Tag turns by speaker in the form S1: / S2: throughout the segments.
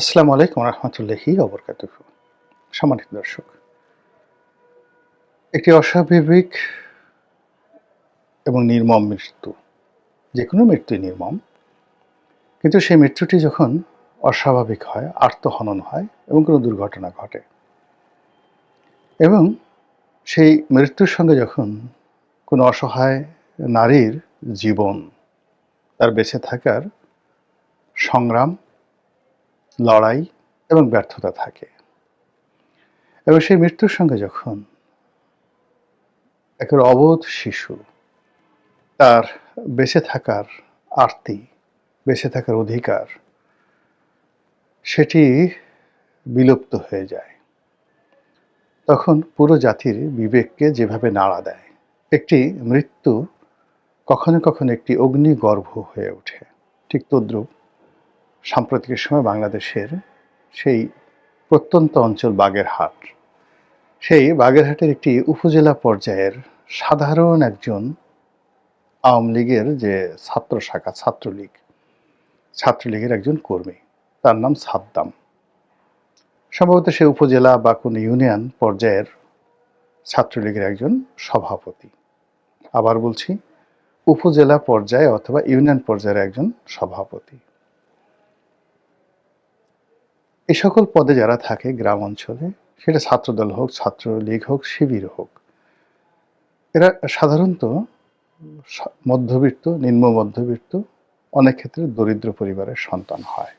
S1: আসসালামু আলাইকুম রহমতুল্লাহি অবরকাত সম্মানিত দর্শক, একটি অস্বাভাবিক এবং নির্মম মৃত্যু যে কোনো মৃত্যুই নির্মম, কিন্তু সেই মৃত্যুটি যখন অস্বাভাবিক হয়, আত্মহনন হয় এবং কোনো দুর্ঘটনা ঘটে, এবং সেই মৃত্যুর সঙ্গে যখন কোনো অসহায় নারীর জীবন তার বেঁচে থাকার সংগ্রাম লড়াই এবং ব্যর্থতা থাকে। এবং সেই মৃত্যুর সঙ্গে যখন একের অবোধ শিশু তার বেঁচে থাকার আরতি, বেঁচে থাকার অধিকার, সেটি বিলুপ্ত হয়ে যায়। তখন পুরো জাতির বিবেককে যেভাবে নাড়া দেয়, একটি মৃত্যু কখনো কখনো একটি অগ্নিগর্ভ হয়ে ওঠে। ঠিক তদ্রুপ সাম্প্রতিক সময় বাংলাদেশের সেই প্রত্যন্ত অঞ্চল বাগেরহাট। সেই বাগেরহাটের একটি উপজেলা পর্যায়ের সাধারণ একজন আওয়ামী লীগের যে ছাত্র শাখা, ছাত্রলীগ, ছাত্রলীগের একজন কর্মী, তার নাম সাদ্দাম। সম্ভবত সে উপজেলা বা কোনো ইউনিয়ন পর্যায়ের ছাত্রলীগের একজন সভাপতি। আবার বলছি, উপজেলা পর্যায়ে অথবা ইউনিয়ন পর্যায়ের একজন সভাপতি। এই সকল পদে যারা থাকে গ্রাম অঞ্চলে, সেটা ছাত্রদল হোক, ছাত্রলীগ হোক, শিবির হোক, এরা সাধারণত মধ্যবিত্ত, নিম্ন মধ্যবিত্ত, অনেক ক্ষেত্রে দরিদ্র পরিবারের সন্তান হয়।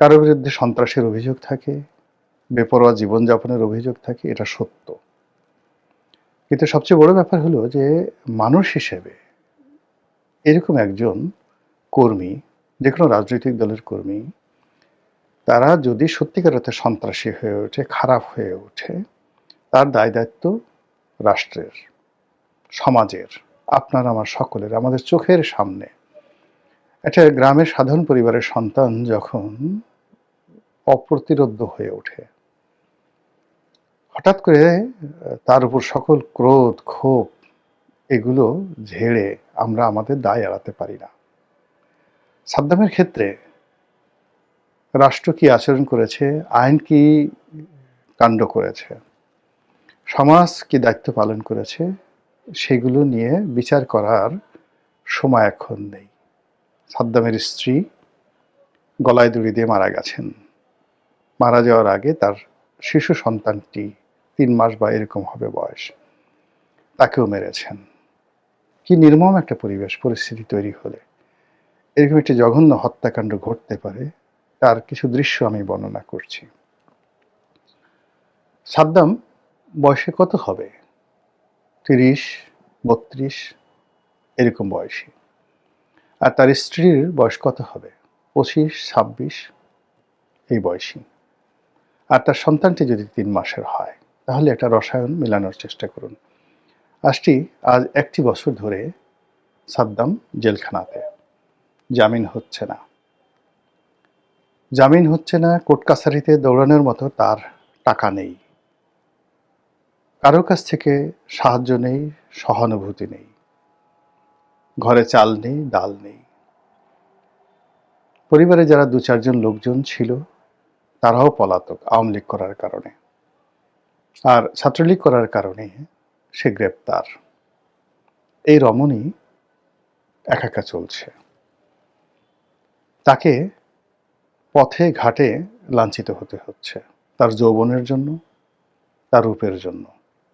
S1: কারও বিরুদ্ধে সন্ত্রাসের অভিযোগ থাকে, বেপরোয়া জীবনযাপনের অভিযোগ থাকে, এটা সত্য। কিন্তু সবচেয়ে বড় ব্যাপার হলো যে, মানুষ হিসেবে এরকম একজন কর্মী যে কোনো রাজনৈতিক দলের কর্মী তারা যদি সত্যিকার অর্থে সন্ত্রাসী হয়ে ওঠে, খারাপ হয়ে ওঠে, তার দায় দায়িত্ব রাষ্ট্রের, সমাজের, আপনার, আমার সকলের, আমাদের চোখের সামনে। একটা গ্রামের সাধারণ পরিবারের সন্তান যখন অপ্রতিরোধ্য হয়ে ওঠে, হঠাৎ করে তার উপর সকল ক্রোধ, ক্ষোভ, এগুলো ঝেড়ে আমরা আমাদের দায় এড়াতে পারি না। সাদ্দামের ক্ষেত্রে রাষ্ট্র কি আচরণ করেছে, আইন কি কাণ্ড করেছে, সমাজ কি দায়িত্ব পালন করেছে, সেগুলো নিয়ে বিচার করার সময় এখন নেই। সাদ্দামের স্ত্রী গলায় দড়ি দিয়ে মারা গেছেন। মারা যাওয়ার আগে তার শিশু সন্তানটি তিন মাস বা এরকম হবে বয়স। তাকেও মেরেছেন। কি নির্মম একটা পরিবেশ, পরিস্থিতি তৈরি হলে। এরকম একটি জঘন্য হত্যাকাণ্ড ঘটতে পারে। তার কিছু দৃশ্য আমি বর্ণনা করছি। সাদ্দাম বয়সে কত হবে? তিরিশ, বত্রিশ, এরকম বয়সী। আর তার স্ত্রীর বয়স কত হবে? পঁচিশ, ছাব্বিশ, এই বয়সী। আর তার সন্তানটি যদি তিন মাসের হয়, তাহলে একটা রসায়ন মেলানোর চেষ্টা করুন। আজটি আজ একটি বছর ধরে সাদ্দাম জেলখানাতে। জামিন হচ্ছে না। জামিন হচ্ছে না কোর্ট কাছারিতে দৌড়ানোর মতো তার টাকা নেই। কারও কাছ থেকে সাহায্য নেই, সহানুভূতি নেই। ঘরে চাল নেই, ডাল নেই। পরিবারে যারা দু চারজন লোকজন ছিল, তারাও পলাতক, আওয়ামী লীগ করার কারণে। আর ছাত্রলীগ করার কারণে সে গ্রেপ্তার। এই রমণী একা একা চলছে। তাকে পথে ঘাটে লাঞ্ছিত হতে হচ্ছে। তার যৌবনের জন্য, তার রূপের জন্য।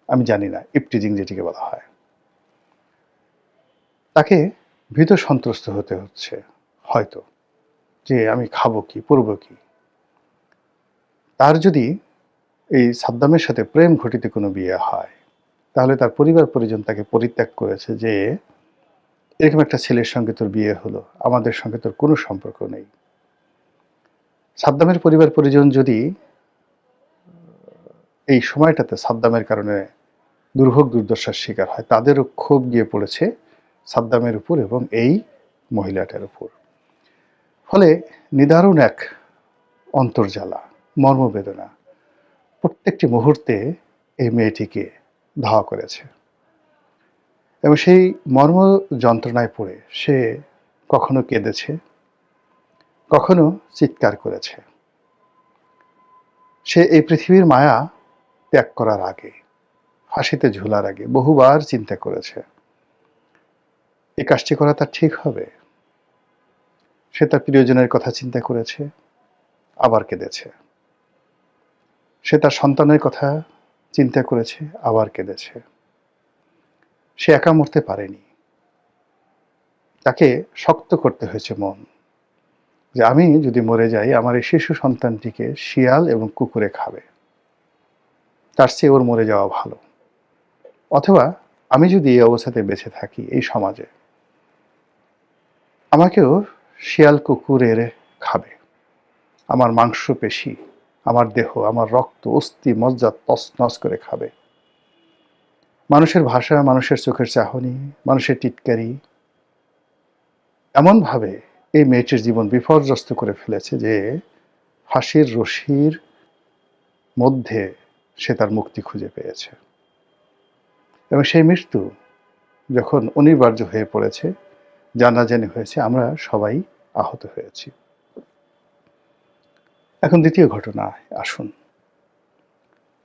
S1: আমি জানি না, ইপটিজিং যেটিকে বলা হয়। তাকে ভীত সন্ত্রস্ত হতে হচ্ছে, হয়তো। যে আমি খাব কি, পরবো কি? তার যদি এই সাদ্দামের সাথে প্রেম ঘটিত কোনো বিয়ে হয়, তাহলে তার পরিবার পরিজন তাকে পরিত্যাগ করেছে যে, এরকম একটা ছেলের সঙ্গে তোর বিয়ে হলো, আমাদের সঙ্গে তোর কোনো সম্পর্ক নেই। সাদ্দামের পরিবার পরিজন যদি এই সময়টাতে সাদ্দামের কারণে দুর্ভোগ দুর্দশার শিকার হয়, তাদেরও ক্ষোভ গিয়ে পড়েছে সাদ্দামের উপর এবং এই মহিলাটার উপর। ফলে নিদারুণ এক অন্তর্জ্বালা, মর্মবেদনা প্রত্যেকটি মুহূর্তে এই মেয়েটিকে ধাওয়া করেছে। এবং সেই মর্ম যন্ত্রণায় পড়ে সে কখনো কেঁদেছে কখনো চিৎকার করেছে। সে এই পৃথিবীর মায়া ত্যাগ করার আগে, ফাঁসিতে ঝুলার আগে বহুবার চিন্তা করেছে। এই কাজটি করা তার ঠিক হবে? সে তার প্রিয়জনের কথা চিন্তা করেছে, আবার কেঁদেছে। সে তার সন্তানের কথা চিন্তা করেছে, আবার কেঁদেছে। সে একা মরতে পারেনি। তাকে শক্ত করতে হয়েছে মন। যে আমি যদি মরে যাই, আমার এই শিশু সন্তানটিকে শিয়াল এবং কুকুরে খাবে। তার চেয়ে ওর মরে যাওয়া ভালো। অথবা আমি যদি এই অবস্থাতে বেঁচে থাকি এই সমাজে, আমাকেও শিয়াল কুকুরের খাবে। আমার মাংস পেশি আমার দেহ, আমার রক্ত, অস্থি, মজ্জা তসনস করে খাবে। মানুষের ভাষা, মানুষের চোখের চাহনি, মানুষের টিটকারি, এমনভাবে এই মেয়েটির জীবন বিপর্যস্ত করে ফেলেছে যে ফাঁসির রশির মধ্যে সে তার মুক্তি খুঁজে পেয়েছে। এবং সেই মৃত্যু যখন অনিবার্য হয়ে পড়েছে, জানাজানি হয়েছে, আমরা সবাই আহত হয়েছি। এখন দ্বিতীয় ঘটনায় আসুন।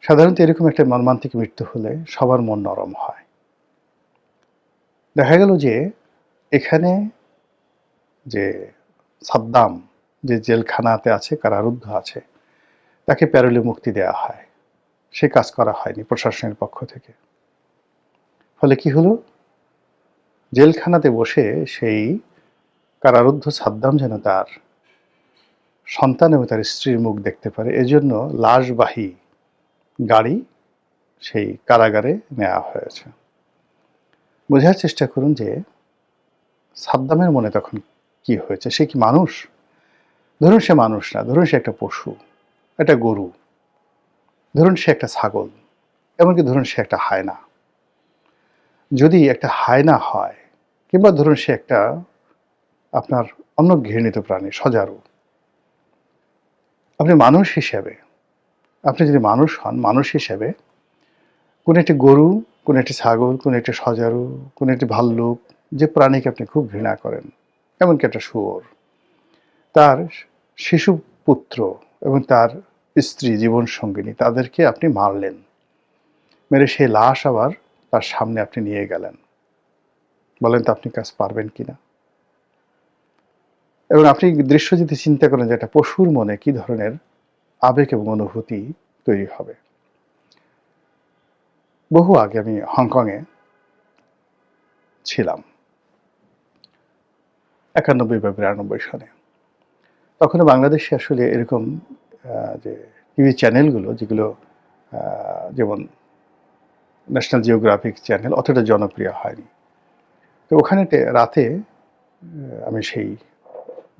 S1: সাধারণত এরকম একটা মর্মান্তিক মৃত্যু হলে সবার মন নরম হয়। দেখা গেল যে এখানে যে সাদ্দাম যে জেলখানাতে আছে, কারারুদ্ধ আছে, তাকে প্যারোলে মুক্তি দেওয়া হয়। সে কাজ করা হয়নি প্রশাসনের পক্ষ থেকে। ফলে কি হলো? জেলখানাতে বসে সেই কারারুদ্ধ সাদ্দাম যেন তার সন্তান এবং তার স্ত্রীর মুখ দেখতে পারে, এজন্য লাশবাহী গাড়ি সেই কারাগারে নেওয়া হয়েছে। বোঝার চেষ্টা করুন যে সাদ্দামের মনে তখন কি হয়েছে? সে কি মানুষ? ধরুন সে মানুষ না, ধরুন সে একটা পশু, একটা গরু, ধরুন সে একটা ছাগল, এমনকি ধরুন সে একটা হায়না। যদি একটা হায়না হয়, কিংবা ধরুন সে একটা আপনার অন্য ঘৃণিত প্রাণী, সজারু, আপনি মানুষ হিসেবে, আপনি যদি মানুষ হন, মানুষ হিসেবে, কোন একটি গরু, কোন একটি ছাগল, কোন একটি সজারু, কোন একটি ভাল্লুক, যে প্রাণীকে আপনি খুব ঘৃণা করেন এমনকি একটা শুয়োর। তার শিশু পুত্র এবং তার স্ত্রী জীবন সঙ্গিনী, তাদেরকে আপনি মারলেন। মেরে সেই লাশ আবার তার সামনে আপনি নিয়ে গেলেন। বলেন তো আপনি কাজ পারবেন কিনা? এবং আপনি দৃশ্য যদি চিন্তা করেন যে একটা পশুর মনে কি ধরনের আবেগ এবং অনুভূতি তৈরি হবে। বহু আগে আমি হংকংয়ে ছিলাম। একানব্বই বা বিরানব্বই সালে। তখন বাংলাদেশে আসলে এরকম যে টিভি চ্যানেলগুলো যেগুলো যেমন ন্যাশনাল জিওগ্রাফিক চ্যানেল অতটা জনপ্রিয় হয়নি। তো ওখানে রাতে আমি সেই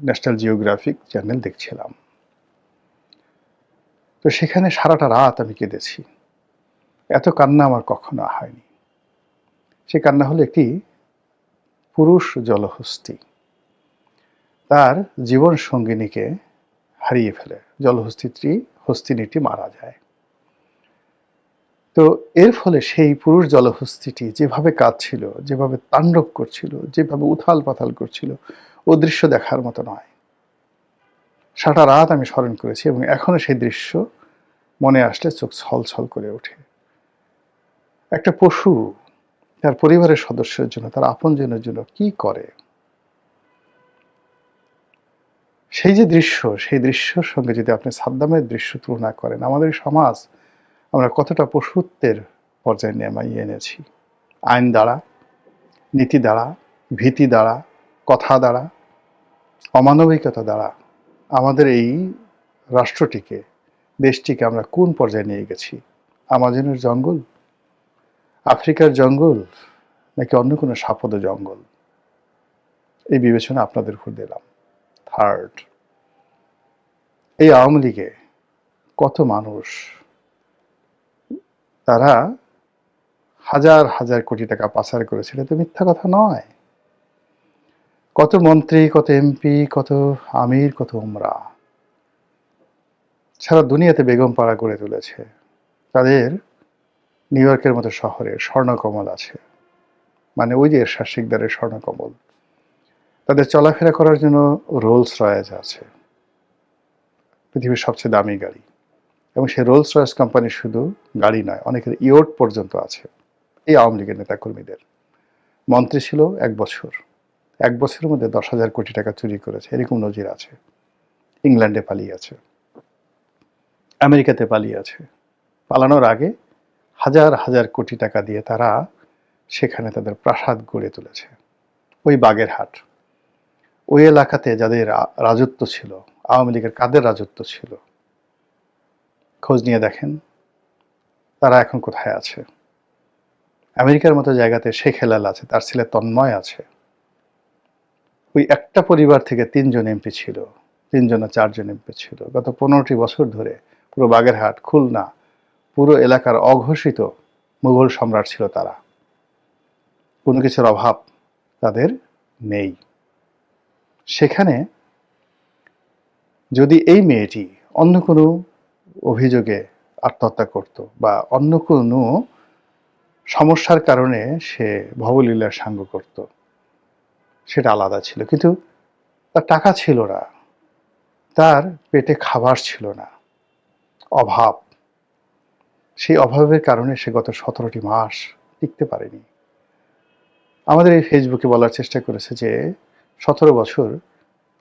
S1: ন্যাশনাল জিওগ্রাফিক চ্যানেল দেখছিলাম। তো সেখানে সারাটা রাত আমি কেঁদেছি। এত কান্না আমার কখনো হয়নি। সে কান্না হলো একটি পুরুষ জলহস্তি। তার জীবন সঙ্গিনীকে হারিয়ে ফেলে। জলহস্তিটি হস্তিনীটি মারা যায়। তো এর ফলে সেই পুরুষ জলহস্তিটি যেভাবে কাঁদছিল, যেভাবে তাণ্ডব করছিল, যেভাবে উথাল পাথাল করছিল, ও দৃশ্য দেখার মতো নয়। সারা রাত আমি স্মরণ করেছি এবং এখনও সেই দৃশ্য মনে আসলে চোখ ছল করে ওঠে। একটা পশু তার পরিবারের সদস্যের জন্য, তার আপনজনের জন্য কি করে? সেই যে দৃশ্য, সেই দৃশ্যর সঙ্গে যদি আপনি সাদ্দামের দৃশ্য তুলনা করেন, আমাদের সমাজ, আমরা কতটা পশুত্বের পর্যায়ে নেমাইয়ে এনেছি? আইন দ্বারা, নীতি দ্বারা, ভীতি দ্বারা, কথা দ্বারা, অমানবিকতা দ্বারা আমাদের এই রাষ্ট্রটিকে, দেশটিকে আমরা কোন পর্যায়ে নিয়ে গেছি? আমাজনের জঙ্গল? আফ্রিকার জঙ্গল? নাকি অন্য কোনো সাপদ জঙ্গল? এই বিবেচনা আপনাদের উপর দিলাম থার্ড এই আওয়ামী লীগে কত মানুষ, তারা হাজার হাজার কোটি টাকা পাচার করেছিল তো মিথ্যা কথা নয়। কত মন্ত্রী, কত এমপি, কত আমির, কত উমরা। সারা দুনিয়াতে বেগম পাড়া গড়ে তুলেছে। তাদের নিউ ইয়র্কের মতো শহরে স্বর্ণকমল আছে। মানে ওই যে এরশাদ শিকদারের স্বর্ণকমল। তাদের চলাফেরা করার জন্য রোলস রয়েজ আছে। পৃথিবীর সবচেয়ে দামি গাড়ি। এবং সেই রোলস রয়েস কোম্পানি শুধু গাড়ি নয়, অনেকের ইয়ট পর্যন্ত আছে। এই আওয়ামী লীগের নেতাকর্মীদের। মন্ত্রী ছিল এক বছর। এক বছরের মধ্যে দশ হাজার কোটি টাকা চুরি করেছে। এরকম নজির আছে। ইংল্যান্ডে পালিয়ে আছে। আমেরিকাতে পালিয়ে আছে। পালানোর আগে হাজার হাজার কোটি টাকা দিয়ে তারা সেখানে তাদের প্রাসাদ গড়ে তুলেছে। ওই বাগেরহাট। ওই এলাকাতে যাদের রাজত্ব ছিল, আওয়ামী লীগের কাদের রাজত্ব ছিল? খোঁজ নিয়ে দেখেন, তারা এখন কোথায় আছে? আমেরিকার মতো জায়গাতে শেখ হেলাল আছে, তার ছেলে তন্ময় আছে। ওই একটা পরিবার থেকে তিনজন এমপি ছিল, তিনজন চারজন এমপি ছিল। গত পনেরোটি বছর ধরে পুরো বাগেরহাট, খুলনা, পুরো এলাকার অঘোষিত মুঘল সম্রাট ছিল তারা। কোনো কিছুর অভাব তাদের নেই। সেখানে যদি এই মেয়েটি অন্য কোনো অভিযোগে আত্মহত্যা করত বা অন্য কোনো সমস্যার কারণে সে ভবলীলার সাঙ্গ করত, সেটা আলাদা ছিল। কিন্তু তার টাকা ছিল না, তার পেটে খাবার ছিল না, অভাব। সেই অভাবের কারণে সে গত সতেরোটি মাস টিকতে পারেনি। আমাদের এই ফেসবুকে বলার চেষ্টা করেছে যে সতেরো বছর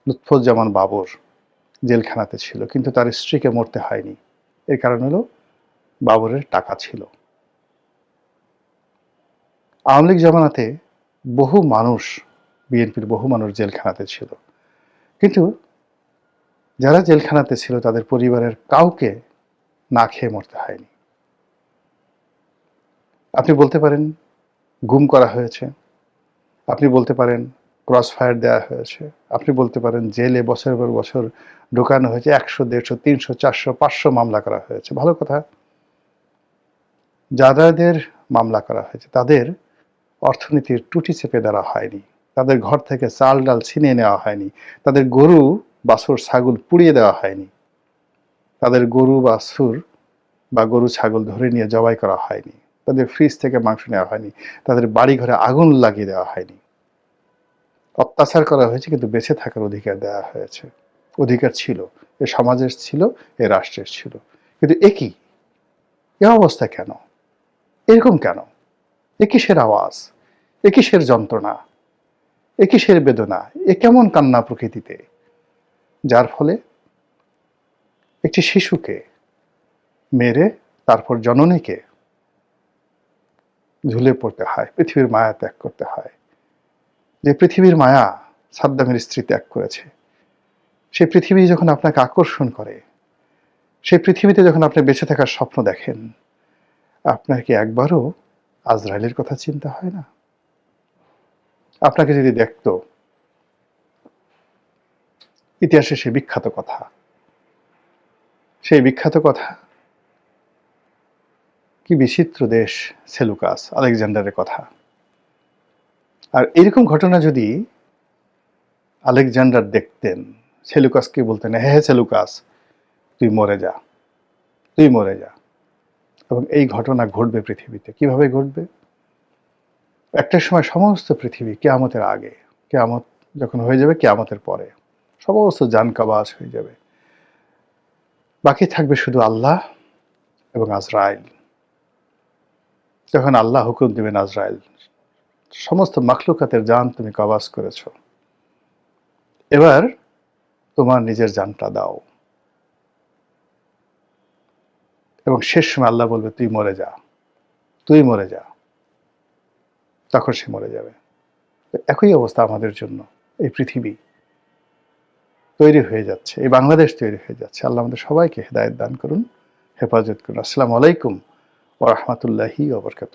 S1: লুৎফুজ্জামান বাবর জেলখানাতে ছিল, কিন্তু তার স্ত্রীকে মরতে হয়নি। এর কারণ হলো বাবরের টাকা ছিল। আওয়ামী লীগ জমানাতে বহু মানুষ, বিএনপির বহু মানুষ জেলখানাতে ছিল। কিন্তু যারা জেলখানাতে ছিল, তাদের পরিবারের কাউকে না খেয়ে মরতে হয়নি। আপনি বলতে পারেন, গুম করা হয়েছে। আপনি বলতে পারেন ক্রস ফায়ার দেওয়া হয়েছে। আপনি বলতে পারেন জেলে বছরের পর বছর ঢোকানো হয়েছে, একশো, দেড়শো, তিনশো, চারশো, পাঁচশো মামলা করা হয়েছে। ভালো কথা। যাদের মামলা করা হয়েছে। তাদের অর্থনীতির টুটি চেপে দেওয়া হয়নি। তাদের ঘর থেকে চাল ডাল ছিনিয়ে নেওয়া হয়নি। তাদের গরু, বাছুর, ছাগল পুড়িয়ে দেওয়া হয়নি। তাদের গরু, বাছুর বা গরু, ছাগল ধরে নিয়ে জবাই করা হয়নি। তাদের ফ্রিজ থেকে মাংস নেওয়া হয়নি। তাদের বাড়ি ঘরে আগুন লাগিয়ে দেওয়া হয়নি। অত্যাচার করা হয়েছে, কিন্তু বেঁচে থাকার অধিকার দেওয়া হয়েছে। অধিকার ছিল, এ সমাজের ছিল, এ রাষ্ট্রের ছিল। কিন্তু একই এ অবস্থা কেন? এরকম কেন? এ কিসের আওয়াজ? এ কিসের যন্ত্রণা? এ কিসের বেদনা? এ কেমন কান্না প্রকৃতিতে? যার ফলে একটি শিশুকে মেরে, তারপর জননীকে ঝুলে পড়তে হয়, পৃথিবীর মায়া ত্যাগ করতে হয়। যে পৃথিবীর মায়া সাদ্দামের স্ত্রী ত্যাগ করেছে। সেই পৃথিবী যখন আপনাকে আকর্ষণ করে, সেই পৃথিবীতে যখন আপনি বেঁচে থাকার স্বপ্ন দেখেন, আপনার কি একবারও আজরায়েলের কথা চিন্তা হয় না? আপনাকে যদি দেখতো ইতিহাসে সে বিখ্যাত কথা, সেই বিখ্যাত কথা, কি বিচিত্র দেশ সেলুকাস আলেকজান্ডারের কথা। আর এরকম ঘটনা যদি আলেকজান্ডার দেখতেন, সেলুকাসকে বলতেন হ্যাঁ হ্যাঁ সেলুকাস, তুই মরে যা, তুই মরে যা। এবং এই ঘটনা ঘটবে পৃথিবীতে। কীভাবে ঘটবে? একটা সময় সমস্ত পৃথিবী কেয়ামতের আগে, কেয়ামত যখন হয়ে যাবে, কেয়ামতের পরে সমস্ত জান কাবাজ হয়ে যাবে। বাকি থাকবে শুধু আল্লাহ এবং আজরাইল। যখন আল্লাহ হুকুম দেবেন আজরাইল সমস্ত মাখলুকাতের জান তুমি কাবাজ করেছ। এবার তোমার নিজের জানটা দাও। এবং শেষ সময় আল্লাহ বলবে, তুই মরে যা। তুই মরে যা। তখন সে মরে যাবে। একই অবস্থা আমাদের জন্য। এই পৃথিবী তৈরি হয়ে যাচ্ছে, এই বাংলাদেশ তৈরি হয়ে যাচ্ছে। আল্লাহ আমাদের সবাইকে হেদায়ত দান করুন, হেফাজত করুন। আসসালামু আলাইকুম ও রহমতুল্লাহি ওবরকাত